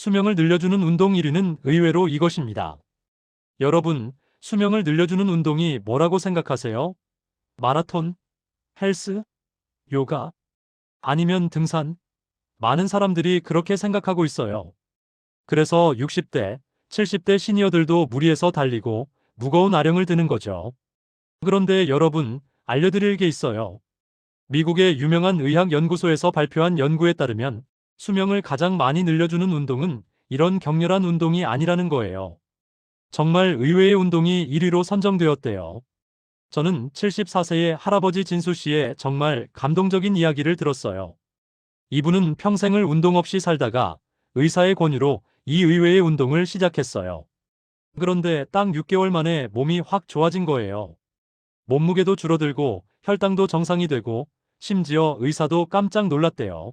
수명을 늘려주는 운동 1위는 의외로 이것입니다. 여러분, 수명을 늘려주는 운동이 뭐라고 생각하세요? 마라톤? 헬스? 요가? 아니면 등산? 많은 사람들이 그렇게 생각하고 있어요. 그래서 60대, 70대 시니어들도 무리해서 달리고 무거운 아령을 드는 거죠. 그런데 여러분, 알려드릴 게 있어요. 미국의 유명한 의학연구소에서 발표한 연구에 따르면 수명을 가장 많이 늘려주는 운동은 이런 격렬한 운동이 아니라는 거예요. 정말 의외의 운동이 1위로 선정되었대요. 저는 74세의 할아버지 진수 씨의 정말 감동적인 이야기를 들었어요. 이분은 평생을 운동 없이 살다가 의사의 권유로 이 의외의 운동을 시작했어요. 그런데 딱 6개월 만에 몸이 확 좋아진 거예요. 몸무게도 줄어들고 혈당도 정상이 되고 심지어 의사도 깜짝 놀랐대요.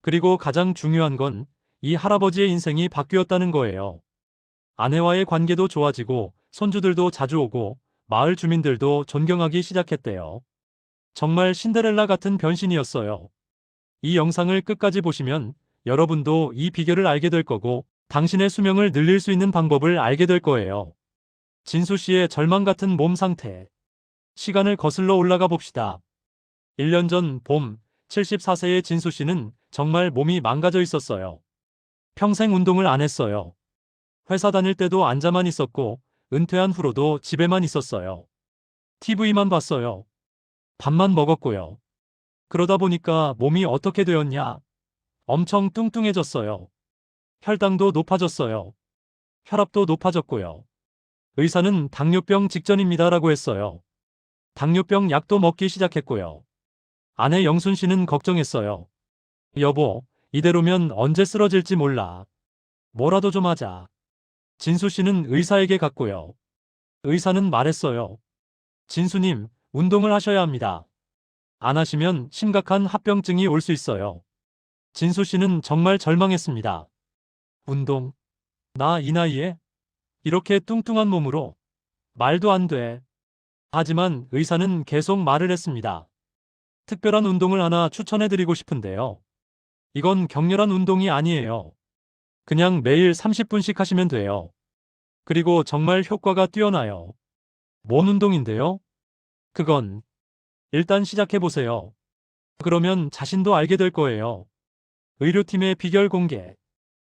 그리고 가장 중요한 건 이 할아버지의 인생이 바뀌었다는 거예요. 아내와의 관계도 좋아지고 손주들도 자주 오고 마을 주민들도 존경하기 시작했대요. 정말 신데렐라 같은 변신이었어요. 이 영상을 끝까지 보시면 여러분도 이 비결을 알게 될 거고 당신의 수명을 늘릴 수 있는 방법을 알게 될 거예요. 진수 씨의 절망 같은 몸 상태. 시간을 거슬러 올라가 봅시다. 1년 전 봄, 74세의 진수 씨는 정말 몸이 망가져 있었어요. 평생 운동을 안 했어요. 회사 다닐 때도 앉아만 있었고, 은퇴한 후로도 집에만 있었어요. TV만 봤어요. 밥만 먹었고요. 그러다 보니까 몸이 어떻게 되었냐? 엄청 뚱뚱해졌어요. 혈당도 높아졌어요. 혈압도 높아졌고요. 의사는 당뇨병 직전입니다라고 했어요. 당뇨병 약도 먹기 시작했고요. 아내 영순 씨는 걱정했어요. 여보, 이대로면 언제 쓰러질지 몰라. 뭐라도 좀 하자. 진수 씨는 의사에게 갔고요. 의사는 말했어요. 진수님, 운동을 하셔야 합니다. 안 하시면 심각한 합병증이 올 수 있어요. 진수 씨는 정말 절망했습니다. 운동? 나 이 나이에? 이렇게 뚱뚱한 몸으로? 말도 안 돼. 하지만 의사는 계속 말을 했습니다. 특별한 운동을 하나 추천해드리고 싶은데요. 이건 격렬한 운동이 아니에요. 그냥 매일 30분씩 하시면 돼요. 그리고 정말 효과가 뛰어나요. 뭔 운동인데요? 그건 일단 시작해보세요. 그러면 자신도 알게 될 거예요. 의료팀의 비결 공개.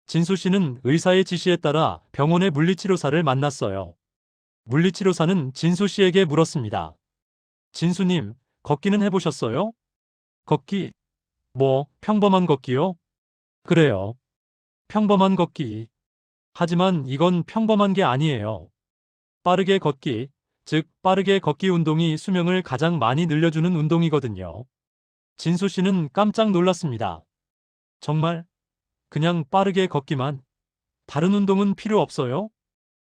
진수 씨는 의사의 지시에 따라 병원의 물리치료사를 만났어요. 물리치료사는 진수 씨에게 물었습니다. 진수님, 걷기는 해보셨어요? 걷기? 뭐, 평범한 걷기요? 그래요. 평범한 걷기. 하지만 이건 평범한 게 아니에요. 빠르게 걷기, 즉, 빠르게 걷기 운동이 수명을 가장 많이 늘려주는 운동이거든요. 진수 씨는 깜짝 놀랐습니다. 정말? 그냥 빠르게 걷기만? 다른 운동은 필요 없어요?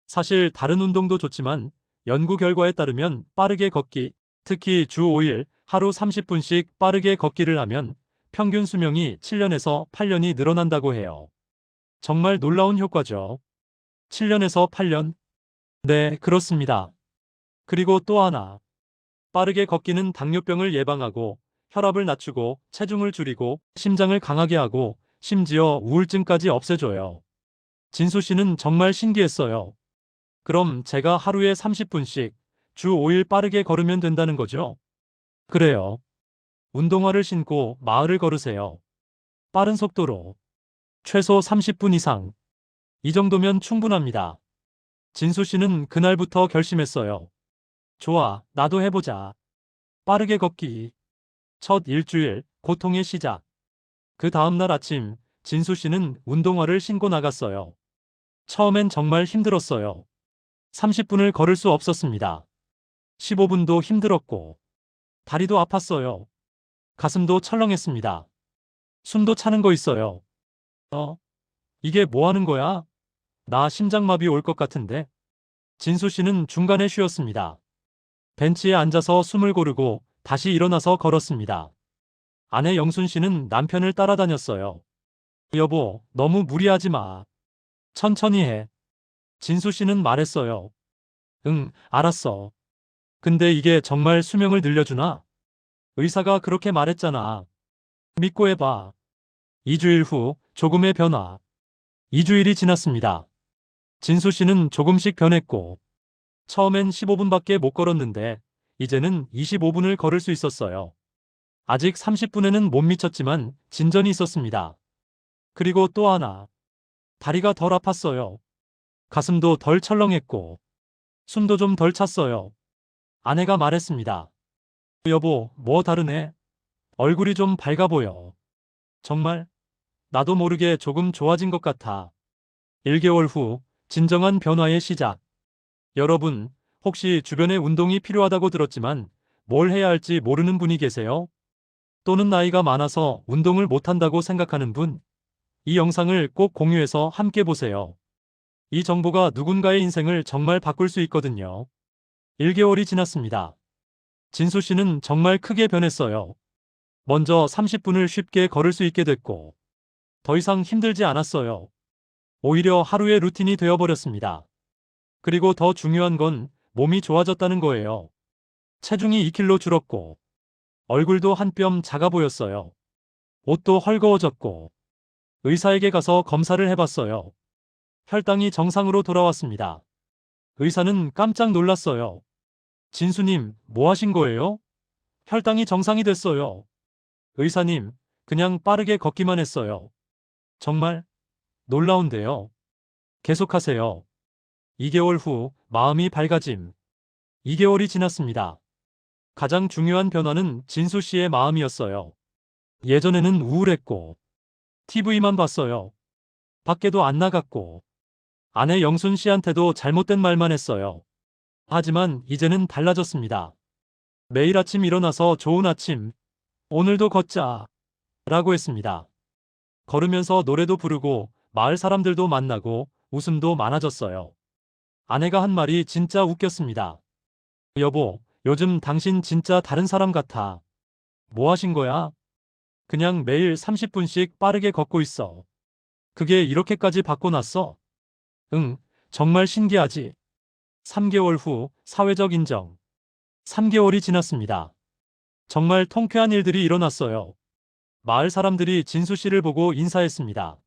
사실 다른 운동도 좋지만 연구 결과에 따르면 빠르게 걷기, 특히 주 5일 하루 30분씩 빠르게 걷기를 하면 평균 수명이 7년에서 8년이 늘어난다고 해요. 정말 놀라운 효과죠. 7년에서 8년? 네, 그렇습니다. 그리고 또 하나. 빠르게 걷기는 당뇨병을 예방하고 혈압을 낮추고 체중을 줄이고 심장을 강하게 하고 심지어 우울증까지 없애줘요. 진수 씨는 정말 신기했어요. 그럼 제가 하루에 30분씩 주 5일 빠르게 걸으면 된다는 거죠? 그래요. 운동화를 신고 마을을 걸으세요. 빠른 속도로. 최소 30분 이상. 이 정도면 충분합니다. 진수 씨는 그날부터 결심했어요. 좋아, 나도 해보자. 빠르게 걷기. 첫 일주일, 고통의 시작. 그 다음날 아침, 진수 씨는 운동화를 신고 나갔어요. 처음엔 정말 힘들었어요. 30분을 걸을 수 없었습니다. 15분도 힘들었고, 다리도 아팠어요. 가슴도 철렁했습니다. 숨도 차는 거 있어요. 어? 이게 뭐 하는 거야? 나 심장마비 올 것 같은데? 진수 씨는 중간에 쉬었습니다. 벤치에 앉아서 숨을 고르고 다시 일어나서 걸었습니다. 아내 영순 씨는 남편을 따라다녔어요. 여보, 너무 무리하지 마. 천천히 해. 진수 씨는 말했어요. 응, 알았어. 근데 이게 정말 수명을 늘려주나? 의사가 그렇게 말했잖아. 믿고 해봐. 2주일 후 조금의 변화. 2주일이 지났습니다. 진수 씨는 조금씩 변했고, 처음엔 15분밖에 못 걸었는데, 이제는 25분을 걸을 수 있었어요. 아직 30분에는 못 미쳤지만 진전이 있었습니다. 그리고 또 하나. 다리가 덜 아팠어요. 가슴도 덜 철렁했고, 숨도 좀 덜 찼어요. 아내가 말했습니다. 여보, 뭐 다르네? 얼굴이 좀 밝아 보여. 정말? 나도 모르게 조금 좋아진 것 같아. 1개월 후, 진정한 변화의 시작. 여러분, 혹시 주변에 운동이 필요하다고 들었지만 뭘 해야 할지 모르는 분이 계세요? 또는 나이가 많아서 운동을 못한다고 생각하는 분? 이 영상을 꼭 공유해서 함께 보세요. 이 정보가 누군가의 인생을 정말 바꿀 수 있거든요. 1개월이 지났습니다. 진수 씨는 정말 크게 변했어요. 먼저 30분을 쉽게 걸을 수 있게 됐고, 더 이상 힘들지 않았어요. 오히려 하루의 루틴이 되어버렸습니다. 그리고 더 중요한 건 몸이 좋아졌다는 거예요. 체중이 2kg 줄었고, 얼굴도 한 뼘 작아 보였어요. 옷도 헐거워졌고, 의사에게 가서 검사를 해봤어요. 혈당이 정상으로 돌아왔습니다. 의사는 깜짝 놀랐어요. 진수님, 뭐 하신 거예요? 혈당이 정상이 됐어요. 의사님, 그냥 빠르게 걷기만 했어요. 정말 놀라운데요. 계속하세요. 2개월 후 마음이 밝아짐. 2개월이 지났습니다. 가장 중요한 변화는 진수 씨의 마음이었어요. 예전에는 우울했고, TV만 봤어요. 밖에도 안 나갔고, 아내 영순 씨한테도 잘못된 말만 했어요. 하지만 이제는 달라졌습니다. 매일 아침 일어나서 좋은 아침, 오늘도 걷자, 라고 했습니다. 걸으면서 노래도 부르고 마을 사람들도 만나고 웃음도 많아졌어요. 아내가 한 말이 진짜 웃겼습니다. 여보, 요즘 당신 진짜 다른 사람 같아. 뭐 하신 거야? 그냥 매일 30분씩 빠르게 걷고 있어. 그게 이렇게까지 바꿔놨어? 응, 정말 신기하지. 3개월 후 사회적 인정. 3개월이 지났습니다. 정말 통쾌한 일들이 일어났어요. 마을 사람들이 진수 씨를 보고 인사했습니다.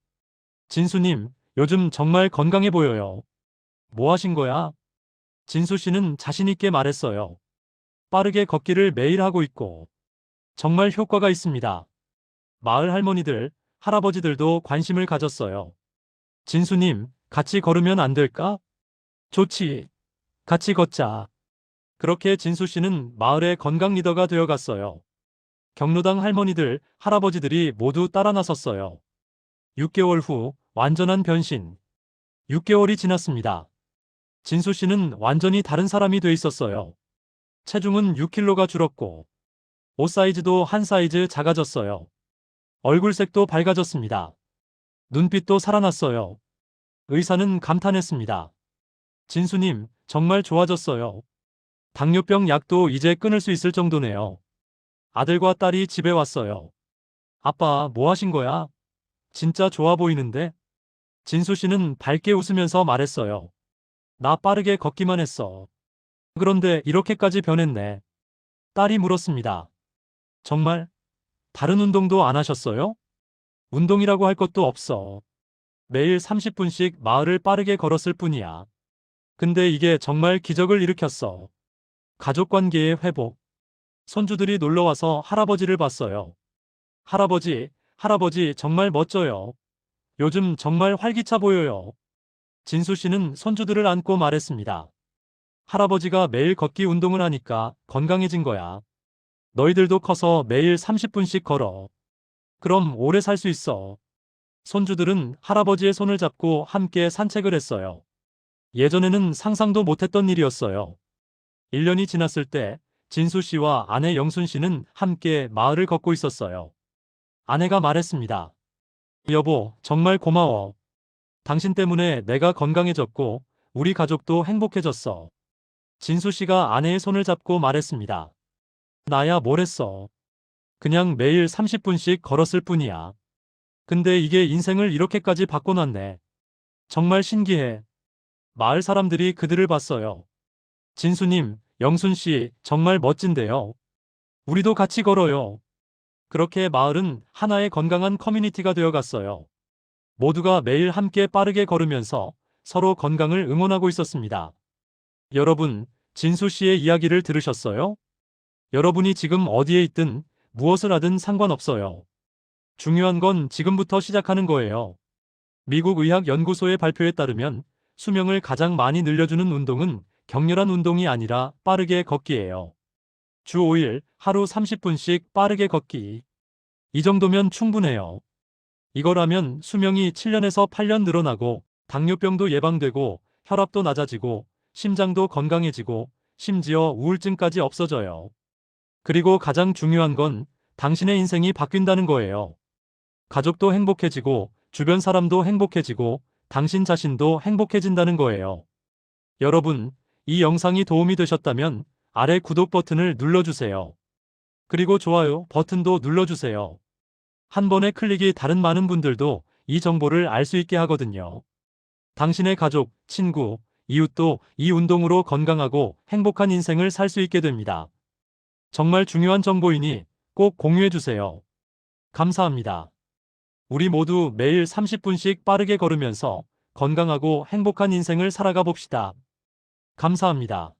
진수님, 요즘 정말 건강해 보여요. 뭐 하신 거야? 진수 씨는 자신있게 말했어요. 빠르게 걷기를 매일 하고 있고, 정말 효과가 있습니다. 마을 할머니들, 할아버지들도 관심을 가졌어요. 진수님, 같이 걸으면 안 될까? 좋지. 같이 걷자. 그렇게 진수 씨는 마을의 건강 리더가 되어 갔어요. 경로당 할머니들, 할아버지들이 모두 따라 나섰어요. 6개월 후 완전한 변신. 6개월이 지났습니다. 진수 씨는 완전히 다른 사람이 돼 있었어요. 체중은 6kg가 줄었고, 옷 사이즈도 한 사이즈 작아졌어요. 얼굴색도 밝아졌습니다. 눈빛도 살아났어요. 의사는 감탄했습니다. 진수님, 정말 좋아졌어요. 당뇨병 약도 이제 끊을 수 있을 정도네요. 아들과 딸이 집에 왔어요. 아빠, 뭐 하신 거야? 진짜 좋아 보이는데? 진수 씨는 밝게 웃으면서 말했어요. 나 빠르게 걷기만 했어. 그런데 이렇게까지 변했네. 딸이 물었습니다. 정말? 다른 운동도 안 하셨어요? 운동이라고 할 것도 없어. 매일 30분씩 마을을 빠르게 걸었을 뿐이야. 근데 이게 정말 기적을 일으켰어. 가족 관계의 회복. 손주들이 놀러와서 할아버지를 봤어요. 할아버지, 할아버지 정말 멋져요. 요즘 정말 활기차 보여요. 진수 씨는 손주들을 안고 말했습니다. 할아버지가 매일 걷기 운동을 하니까 건강해진 거야. 너희들도 커서 매일 30분씩 걸어. 그럼 오래 살 수 있어. 손주들은 할아버지의 손을 잡고 함께 산책을 했어요. 예전에는 상상도 못했던 일이었어요. 1년이 지났을 때 진수 씨와 아내 영순 씨는 함께 마을을 걷고 있었어요. 아내가 말했습니다. 여보, 정말 고마워. 당신 때문에 내가 건강해졌고 우리 가족도 행복해졌어. 진수 씨가 아내의 손을 잡고 말했습니다. 나야 뭘 했어. 그냥 매일 30분씩 걸었을 뿐이야. 근데 이게 인생을 이렇게까지 바꿔놨네. 정말 신기해. 마을 사람들이 그들을 봤어요. 진수님, 영순씨, 정말 멋진데요. 우리도 같이 걸어요. 그렇게 마을은 하나의 건강한 커뮤니티가 되어 갔어요. 모두가 매일 함께 빠르게 걸으면서 서로 건강을 응원하고 있었습니다. 여러분, 진수 씨의 이야기를 들으셨어요? 여러분이 지금 어디에 있든 무엇을 하든 상관없어요. 중요한 건 지금부터 시작하는 거예요. 미국 의학 연구소의 발표에 따르면 수명을 가장 많이 늘려주는 운동은 격렬한 운동이 아니라 빠르게 걷기예요. 주 5일 하루 30분씩 빠르게 걷기. 이 정도면 충분해요. 이거라면 수명이 7년에서 8년 늘어나고 당뇨병도 예방되고 혈압도 낮아지고 심장도 건강해지고 심지어 우울증까지 없어져요. 그리고 가장 중요한 건 당신의 인생이 바뀐다는 거예요. 가족도 행복해지고 주변 사람도 행복해지고 당신 자신도 행복해진다는 거예요. 여러분, 이 영상이 도움이 되셨다면 아래 구독 버튼을 눌러주세요. 그리고 좋아요 버튼도 눌러주세요. 한 번의 클릭이 다른 많은 분들도 이 정보를 알 수 있게 하거든요. 당신의 가족, 친구, 이웃도 이 운동으로 건강하고 행복한 인생을 살 수 있게 됩니다. 정말 중요한 정보이니 꼭 공유해주세요. 감사합니다. 우리 모두 매일 30분씩 빠르게 걸으면서 건강하고 행복한 인생을 살아가 봅시다. 감사합니다.